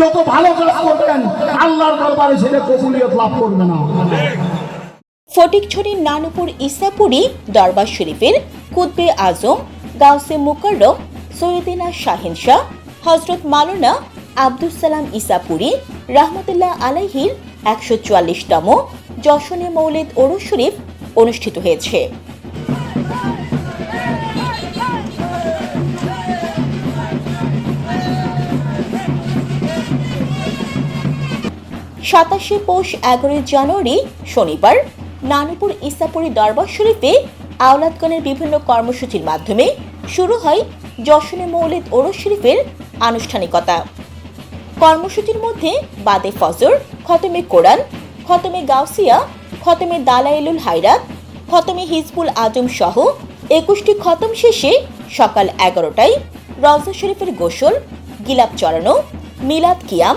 যত ভালো কাজ করবেন, আল্লাহর দরবারে সেটা কবুলিয়ত লাভ করবে না। ফটিকছড়ির নানুপুর ইসাপুরি, দরবার শরীফের কুতবে আজম, গাউসে মুকাররম, সৈয়দিনা শাহিন শাহ হজরত মালানা আব্দুল সালাম ইসাপুরি, রাহমতুল্লাহ আলাইহির একশো চুয়াল্লিশতম যশনে মৌলিদ ওরস শরীফ অনুষ্ঠিত হয়েছে। সাতাশে পৌষ এগারোই জানুয়ারি, শনিবার। নানুপুর ইসাপুরি দরবার শরীফে আওলাদগণের বিভিন্ন কর্মসূচির মাধ্যমে শুরু হয় যশনে মৌলিদ ওরস শরীফের আনুষ্ঠানিকতা। কর্মসূচির মধ্যে বাদে ফজর, খতমে কোরআন, খতমে গাউসিয়া, খতমে দালাইলুল হাইরাত খতমে হিজবুল আজম সহ একুশটি খতম শেষে সকাল এগারোটায় রওজা শরীফের গোসল, গিলাপ চড়ানো, মিলাদ কিয়াম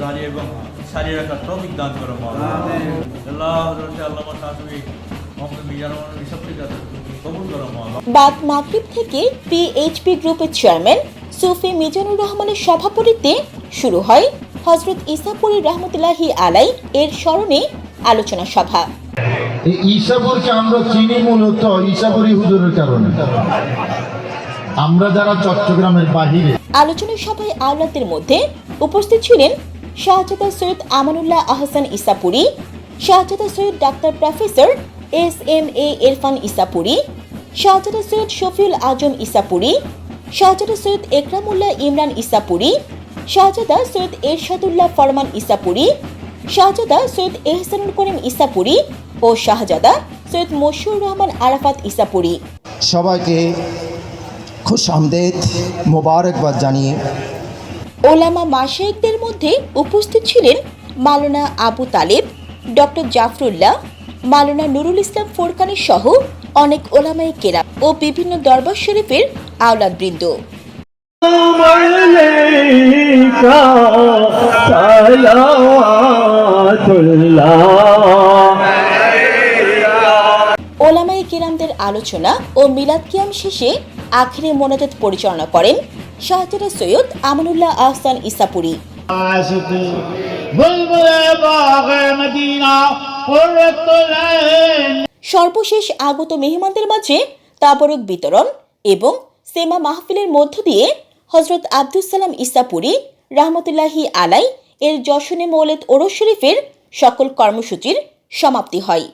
জারি এবং সারি রাখার তৌফিক দান করো মাওলা আল্লাহ। হযরতে আল্লামা বাদ মাগরিব থেকে পিএইচপি গ্রুপের চেয়ারম্যান সুফি মিজানুর রহমানের সভাপতিত্বে শুরু হয় হজরত ইসাপুরি রহমতুল্লাহি আলাই এর স্মরণে আলোচনা সভা। ঈশাপুরকে আমরা চিনি মূলত ঈশাপুরি হুজুরের কারণে। আমরা যারা চট্টগ্রামের বাহিরে আলোচনা সভায় আওলাদের মধ্যে উপস্থিত ছিলেন Shahzada Syed Amanullah Ahsan Isapuri, Shahzada Syed doctor professor S M A Irfan Isapuri, Shahzada Syed Shafiul Azam Isapuri, Shahzada Syed Ekramullah Imran Isapuri, Shahzada Syed Ershadullah Farman Isapuri, Shahzada Syed Ehsanul করিম ইসাপুরি ও শাহজাদা সৈয়দ মশিউর রহমান আরাফাত ইসাপুরি। সবাইকে খুশ আমদেদ, মোবারকবাদ জানিয়ে ওলামা মাশায়েকদের মধ্যে উপস্থিত ছিলেন মাওলানা আবু তালেব ডক্টর জাফরুল্লাহ মাওলানা নুরুল ইসলাম ফোরকানি সহ অনেক ওলামাই কেরাম ও বিভিন্ন দরবার শরীফের আওলাদবৃন্দ। ওলামাই কেরামদের আলোচনা ও মিলাদ কিয়াম শেষে আখিরে মোনাজাত পরিচালনা করেন শাহজাদা সৈয়দ আমানুল্লাহ আহসান ইসাপুরি। সর্বশেষ আগত মেহমানদের মাঝে তাবরক বিতরণ এবং সেমা মাহফিলের মধ্য দিয়ে হজরত আব্দুল সালাম ইসাপুরি রহমতুল্লাহি আলাই এর যশনে মৌলেদ ওরস শরীফের সকল কর্মসূচির সমাপ্তি হয়।